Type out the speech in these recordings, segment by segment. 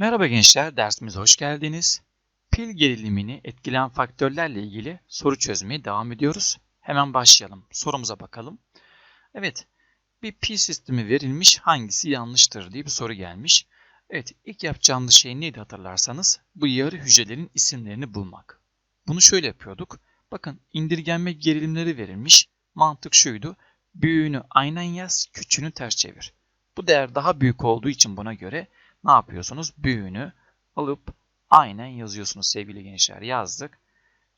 Merhaba gençler, dersimize hoş geldiniz. Pil gerilimini etkileyen faktörlerle ilgili soru çözmeye devam ediyoruz. Hemen başlayalım. Sorumuza bakalım. Evet, bir pil sistemi verilmiş, hangisi yanlıştır diye bir soru gelmiş. Evet, ilk yapacağımız şey neydi hatırlarsanız? Bu yarı hücrelerin isimlerini bulmak. Bunu şöyle yapıyorduk. Bakın indirgenme gerilimleri verilmiş. Mantık şuydu. Büyüğünü aynen yaz, küçüğünü ters çevir. Bu değer daha büyük olduğu için buna göre ne yapıyorsunuz? Büyüğünü alıp aynen yazıyorsunuz sevgili gençler. Yazdık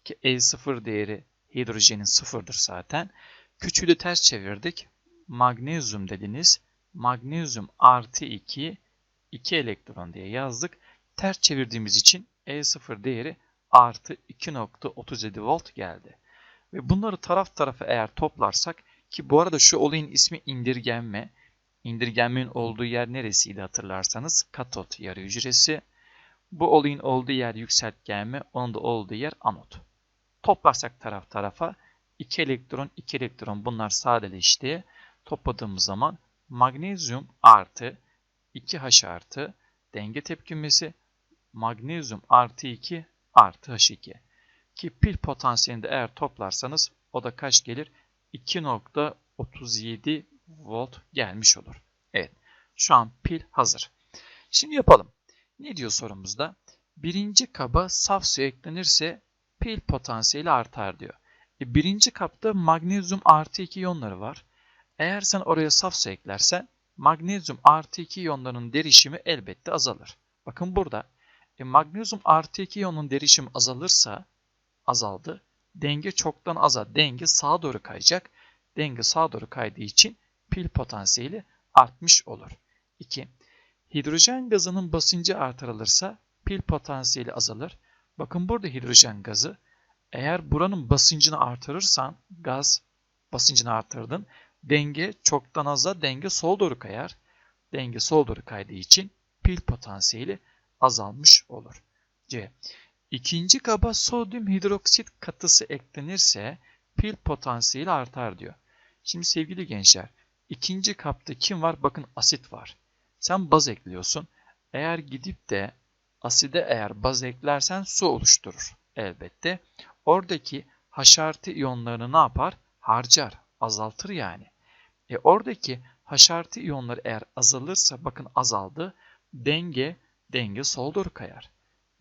ki E0 değeri hidrojenin sıfırdır zaten. Küçüğü de ters çevirdik. Magnezyum dediniz. Magnezyum artı 2, 2 elektron diye yazdık. Ters çevirdiğimiz için E0 değeri artı 2.37 volt geldi. Ve bunları taraf tarafa eğer toplarsak ki bu arada şu olayın ismi indirgenme. İndirgenmenin olduğu yer neresiydi hatırlarsanız? Katot yarı hücresi. Bu olayın olduğu yer yükseltgenme, onun da olduğu yer anot. Toplarsak taraf tarafa 2 elektron, 2 elektron bunlar sadeleşti. Topladığımız zaman magnezyum artı 2H artı denge tepkimesi magnezyum artı 2 artı H2. Ki pil potansiyelinde eğer toplarsanız o da kaç gelir? 2.37 volt gelmiş olur. Evet. Şu an pil hazır. Şimdi yapalım. Ne diyor sorumuzda? Birinci kaba saf su eklenirse pil potansiyeli artar diyor. E, birinci kapta magnezyum artı 2 iyonları var. Eğer sen oraya saf su eklersen magnezyum artı 2 iyonlarının derişimi elbette azalır. Bakın burada e, magnezyum artı 2 iyonun derişimi azalırsa azaldı. Denge çoktan aza. Denge sağa doğru kayacak. Denge sağa doğru kaydığı için pil potansiyeli artmış olur. 2. Hidrojen gazının basıncı artırılırsa pil potansiyeli azalır. Bakın burada hidrojen gazı eğer buranın basıncını artırırsan gaz basıncını artırdın. Denge çoktan aza denge sol doğru kayar. Denge sol doğru kaydığı için pil potansiyeli azalmış olur. C. İkinci kaba sodyum hidroksit katısı eklenirse pil potansiyeli artar diyor. Şimdi sevgili gençler ikinci kapta kim var? Bakın asit var. Sen baz ekliyorsun. Eğer gidip de aside eğer baz eklersen su oluşturur elbette. Oradaki haşartı iyonlarını ne yapar? Harcar, azaltır yani. E oradaki haşartı iyonları eğer azalırsa bakın azaldı. Denge, denge sol doğru kayar.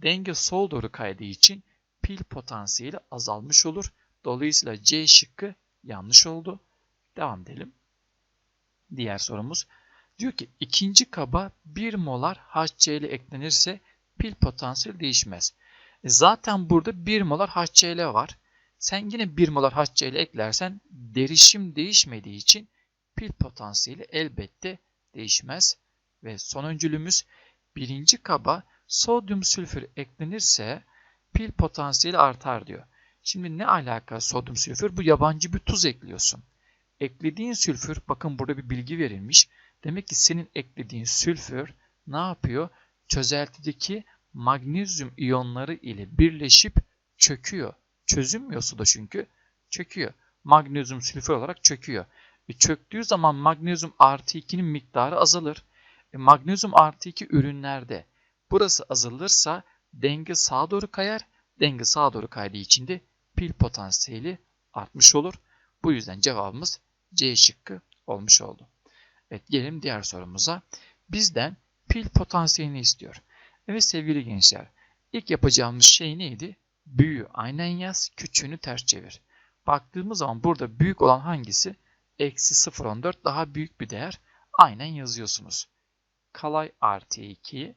Denge sol doğru kaydığı için pil potansiyeli azalmış olur. Dolayısıyla C şıkkı yanlış oldu. Devam edelim. Diğer sorumuz. Diyor ki ikinci kaba 1 molar HCl eklenirse pil potansiyeli değişmez. E zaten burada 1 molar HCl var. Sen yine 1 molar HCl eklersen derişim değişmediği için pil potansiyeli elbette değişmez. Ve son öncülümüz birinci kaba sodyum sülfür eklenirse pil potansiyeli artar diyor. Şimdi ne alaka sodyum sülfür? Bu yabancı bir tuz ekliyorsun. Eklediğin sülfür, bakın burada bir bilgi verilmiş. Demek ki senin eklediğin sülfür ne yapıyor? Çözeltideki magnezyum iyonları ile birleşip çöküyor. Çözünmüyor suda çünkü. Çöküyor. Magnezyum sülfür olarak çöküyor. E çöktüğü zaman magnezyum artı 2'nin miktarı azalır. E magnezyum artı 2 ürünlerde burası azalırsa denge sağa doğru kayar. Denge sağa doğru kaydığı için de pil potansiyeli artmış olur. Bu yüzden cevabımız C şıkkı olmuş oldu. Evet gelelim diğer sorumuza. Bizden pil potansiyelini istiyor. Evet sevgili gençler ilk yapacağımız şey neydi? Büyüğü aynen yaz, küçüğünü ters çevir. Baktığımız zaman burada büyük olan hangisi? Eksi 0.14 daha büyük bir değer. Aynen yazıyorsunuz. Kalay artı 2,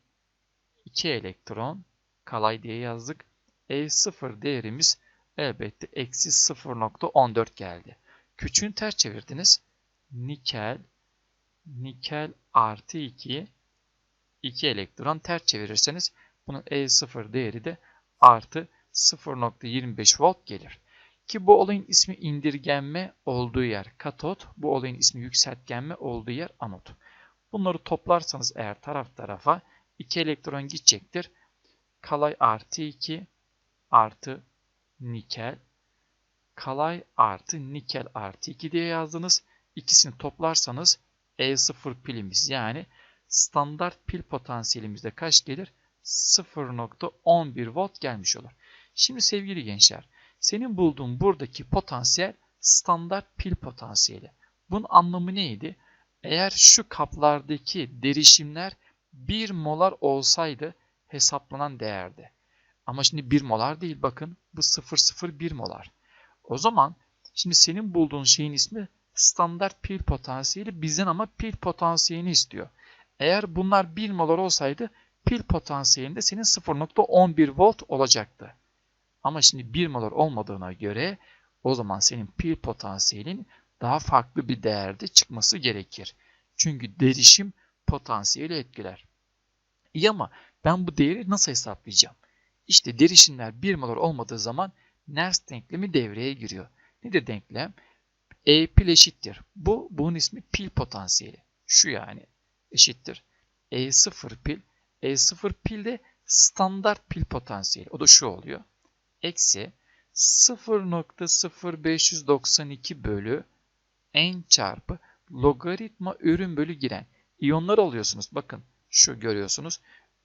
2 elektron, kalay diye yazdık. E0 değerimiz elbette eksi 0.14 geldi. Küçüğünü ters çevirdiniz. Nikel, nikel artı 2, 2 elektron ters çevirirseniz bunun E0 değeri de artı 0.25 volt gelir. Ki bu olayın ismi indirgenme olduğu yer katot, bu olayın ismi yükseltgenme olduğu yer anot. Bunları toplarsanız eğer taraf tarafa 2 elektron gidecektir. Kalay artı 2 artı nikel kalay artı nikel artı 2 diye yazdınız. İkisini toplarsanız E0 pilimiz yani standart pil potansiyelimizde kaç gelir? 0.11 volt gelmiş olur. Şimdi sevgili gençler, senin bulduğun buradaki potansiyel standart pil potansiyeli. Bunun anlamı neydi? Eğer şu kaplardaki derişimler 1 molar olsaydı hesaplanan değerdi. Ama şimdi 1 molar değil bakın bu 0,01 molar. O zaman şimdi senin bulduğun şeyin ismi standart pil potansiyeli bizden ama pil potansiyelini istiyor. Eğer bunlar 1 molar olsaydı pil potansiyelinde senin 0.11 volt olacaktı. Ama şimdi 1 molar olmadığına göre o zaman senin pil potansiyelin daha farklı bir değerde çıkması gerekir. Çünkü derişim potansiyeli etkiler. İyi ama ben bu değeri nasıl hesaplayacağım? İşte derişimler 1 molar olmadığı zaman Nernst denklemi devreye giriyor. Nedir denklem? E pil eşittir. Bu, bunun ismi pil potansiyeli. Şu yani eşittir. E0 pil. E0 pil de standart pil potansiyeli. O da şu oluyor. Eksi 0.0592 bölü n çarpı logaritma ürün bölü giren. İyonlar alıyorsunuz. Bakın şu görüyorsunuz.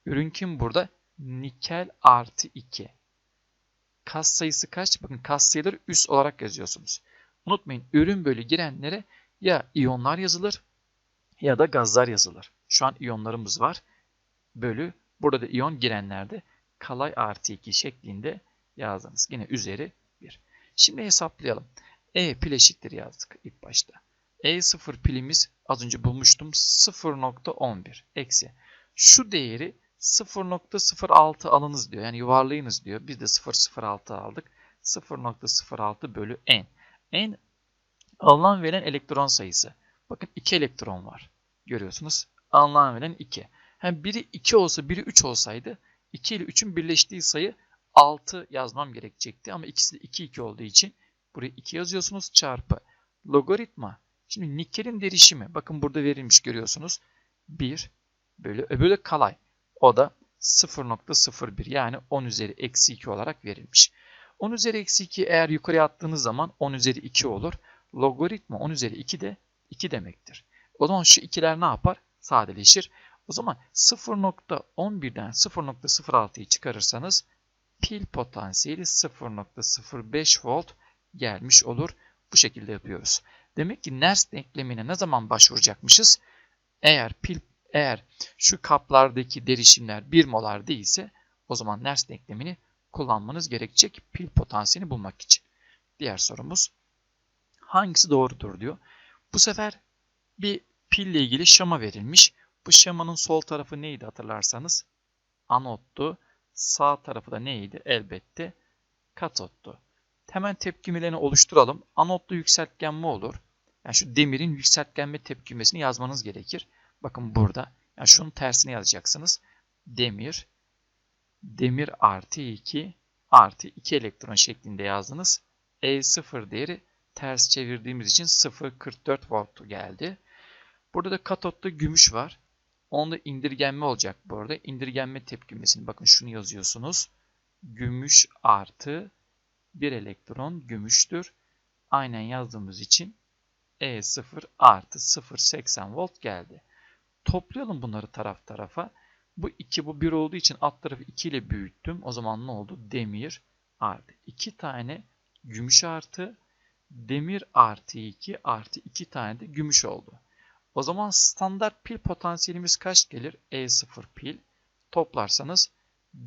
Ürün kim burada? Nikel artı 2. Kas sayısı kaç? Bakın kas sayıları üst olarak yazıyorsunuz. Unutmayın ürün bölü girenlere ya iyonlar yazılır ya da gazlar yazılır. Şu an iyonlarımız var. Bölü burada da iyon girenlerde kalay artı 2 şeklinde yazdınız. Yine üzeri 1. Şimdi hesaplayalım. E pil eşittir yazdık ilk başta. E0 pilimiz az önce bulmuştum 0.11 eksi. Şu değeri 0.06 alınız diyor. Yani yuvarlayınız diyor. Biz de 0.06 aldık. 0.06 bölü n. n alınan verilen elektron sayısı. Bakın 2 elektron var. Görüyorsunuz. Alınan verilen 2. Hem biri 2 olsa biri 3 olsaydı 2 ile 3'ün birleştiği sayı 6 yazmam gerekecekti. Ama ikisi de 2 2 olduğu için buraya 2 yazıyorsunuz çarpı logaritma. Şimdi nikelin derişimi bakın burada verilmiş görüyorsunuz. 1 bölü öbürü kalay. O da 0.01 yani 10 üzeri eksi 2 olarak verilmiş. 10 üzeri eksi 2 eğer yukarıya attığınız zaman 10 üzeri 2 olur. Logaritma 10 üzeri 2 de 2 demektir. O zaman şu ikiler ne yapar? Sadeleşir. O zaman 0.11'den 0.06'yı çıkarırsanız pil potansiyeli 0.05 volt gelmiş olur. Bu şekilde yapıyoruz. Demek ki Nernst denklemine ne zaman başvuracakmışız? Eğer pil eğer şu kaplardaki derişimler 1 molar değilse o zaman Nernst denklemini kullanmanız gerekecek pil potansiyelini bulmak için. Diğer sorumuz hangisi doğrudur diyor. Bu sefer bir pille ilgili şema verilmiş. Bu şemanın sol tarafı neydi hatırlarsanız? Anottu. Sağ tarafı da neydi? Elbette katottu. Hemen tepkimelerini oluşturalım. Anotlu yükseltgenme olur. Yani şu demirin yükseltgenme tepkimesini yazmanız gerekir. Bakın burada. Yani şunun tersini yazacaksınız. Demir, demir artı 2 artı 2 elektron şeklinde yazdınız. E0 değeri ters çevirdiğimiz için 0.44 volt geldi. Burada da katotta gümüş var. Onda indirgenme olacak bu arada. İndirgenme tepkimesini bakın şunu yazıyorsunuz. Gümüş artı 1 elektron gümüştür. Aynen yazdığımız için E0 artı 0.80 volt geldi. Toplayalım bunları taraf tarafa. Bu 2 bu 1 olduğu için alt tarafı 2 ile büyüttüm. O zaman ne oldu? Demir artı 2 tane gümüş artı demir artı 2 artı 2 tane de gümüş oldu. O zaman standart pil potansiyelimiz kaç gelir? E0 pil. Toplarsanız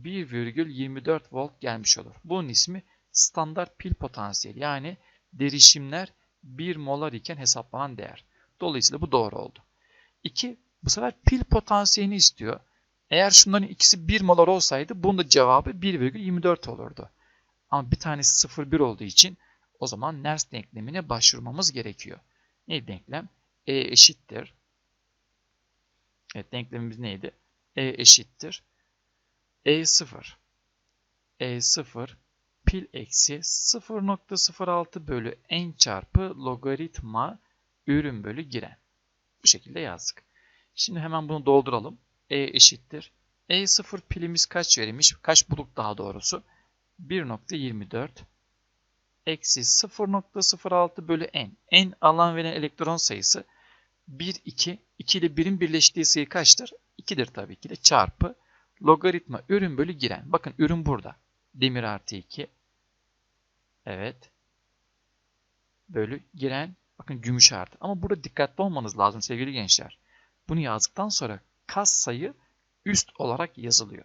1,24 volt gelmiş olur. Bunun ismi standart pil potansiyeli. Yani derişimler 1 molar iken hesaplanan değer. Dolayısıyla bu doğru oldu. 2. Bu sefer pil potansiyelini istiyor. Eğer şunların ikisi 1 molar olsaydı bunun da cevabı 1,24 olurdu. Ama bir tanesi 0,1 olduğu için o zaman Nernst denklemine başvurmamız gerekiyor. Ne denklem? E eşittir. Evet denklemimiz neydi? E eşittir. E0. E0 pil eksi 0.06 bölü n çarpı logaritma ürün bölü giren. Bu şekilde yazdık. Şimdi hemen bunu dolduralım. E eşittir. E0 pilimiz kaç verilmiş? Kaç bulduk daha doğrusu? 1.24 eksi 0.06 bölü n. n alan verilen elektron sayısı 1, 2, 2 ile 1'in birleştiği sayı kaçtır? 2'dir tabii ki de çarpı logaritma ürün bölü giren. Bakın ürün burada. Demir artı 2. Evet. Bölü giren. Bakın gümüş artı. Ama burada dikkatli olmanız lazım sevgili gençler. Bunu yazdıktan sonra kas sayı üst olarak yazılıyor.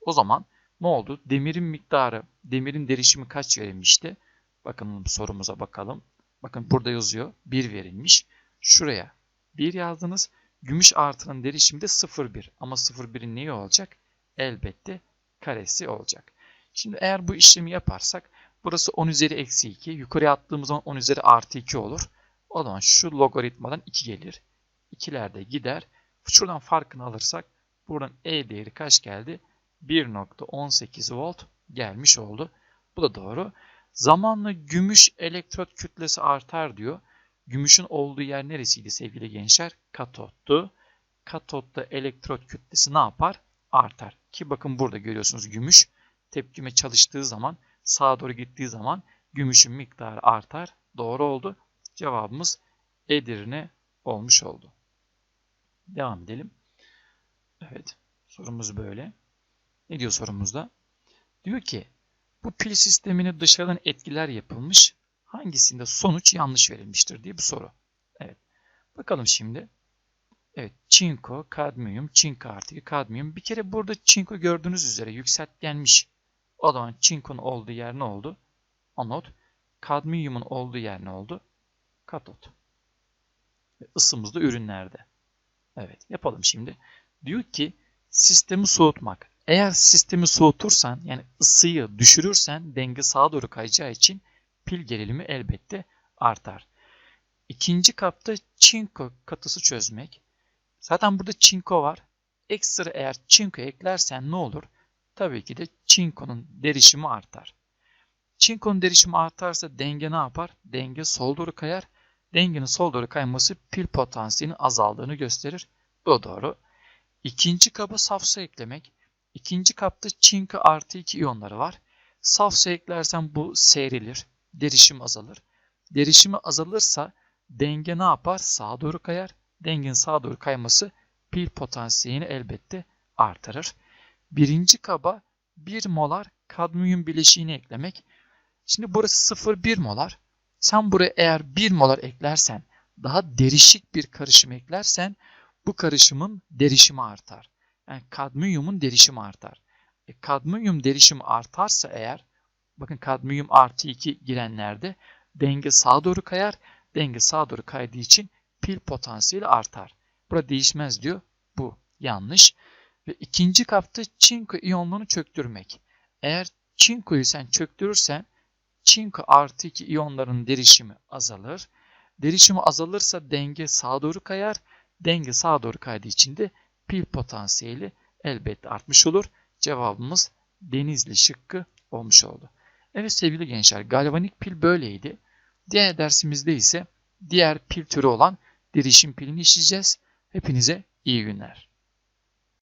O zaman ne oldu? Demirin miktarı, demirin derişimi kaç verilmişti? Bakın sorumuza bakalım. Bakın burada yazıyor. 1 verilmiş. Şuraya 1 yazdınız. Gümüş artının derişimi de 0,1. Ama 0,1'in neyi olacak? Elbette karesi olacak. Şimdi eğer bu işlemi yaparsak burası 10 üzeri eksi 2. Yukarıya attığımız zaman 10 üzeri artı 2 olur. O zaman şu logaritmadan 2 gelir. 2'ler de gider. Şuradan farkını alırsak buradan E değeri kaç geldi? 1.18 volt gelmiş oldu. Bu da doğru. Zamanla gümüş elektrot kütlesi artar diyor. Gümüşün olduğu yer neresiydi sevgili gençler? Katottu. Katotta elektrot kütlesi ne yapar? Artar. Ki bakın burada görüyorsunuz gümüş tepkime çalıştığı zaman sağa doğru gittiği zaman gümüşün miktarı artar. Doğru oldu. Cevabımız Edirne olmuş oldu. Devam edelim. Evet. Sorumuz böyle. Ne diyor sorumuzda? Diyor ki bu pil sistemine dışarıdan etkiler yapılmış. Hangisinde sonuç yanlış verilmiştir diye bir soru. Evet. Bakalım şimdi. Evet. Çinko, kadmiyum, çinko artı kadmiyum. Bir kere burada çinko gördüğünüz üzere yükseltgenmiş. O zaman çinkonun olduğu yer ne oldu? Anot. Kadmiyumun olduğu yer ne oldu? Katot. Isımız da ürünlerde. Evet. Yapalım şimdi. Diyor ki sistemi soğutmak. Eğer sistemi soğutursan yani ısıyı düşürürsen denge sağa doğru kayacağı için pil gerilimi elbette artar. İkinci kapta çinko katısı çözmek. Zaten burada çinko var. Ekstra eğer çinko eklersen ne olur? Tabii ki de çinkonun derişimi artar. Çinkonun derişimi artarsa denge ne yapar? Denge sol doğru kayar. Dengenin sol doğru kayması pil potansiyelinin azaldığını gösterir. Bu doğru. İkinci kaba saf su eklemek. İkinci kapta çinko artı 2 iyonları var. Saf su eklersen bu seyredilir. Derişim azalır. Derişimi azalırsa denge ne yapar? Sağa doğru kayar. Dengenin sağa doğru kayması pil potansiyelini elbette artırır. Birinci kaba 1 molar kadmiyum bileşiğini eklemek. Şimdi burası 0,1 molar. Sen buraya eğer 1 molar eklersen, daha derişik bir karışım eklersen bu karışımın derişimi artar. Yani kadmiyumun derişimi artar. E, kadmiyum derişimi artarsa eğer, bakın kadmiyum artı 2 girenlerde denge sağa doğru kayar. Denge sağa doğru kaydığı için pil potansiyeli artar. Burada değişmez diyor. Bu yanlış. Ve ikinci kapta çinko iyonluğunu çöktürmek. Eğer çinkoyu sen çöktürürsen çinko artı 2 iyonların derişimi azalır. Derişimi azalırsa denge sağa doğru kayar. Denge sağa doğru kaydığı için de pil potansiyeli elbette artmış olur. Cevabımız Denizli şıkkı olmuş oldu. Evet sevgili gençler galvanik pil böyleydi. Diğer dersimizde ise diğer pil türü olan derişim pilini işleyeceğiz. Hepinize iyi günler.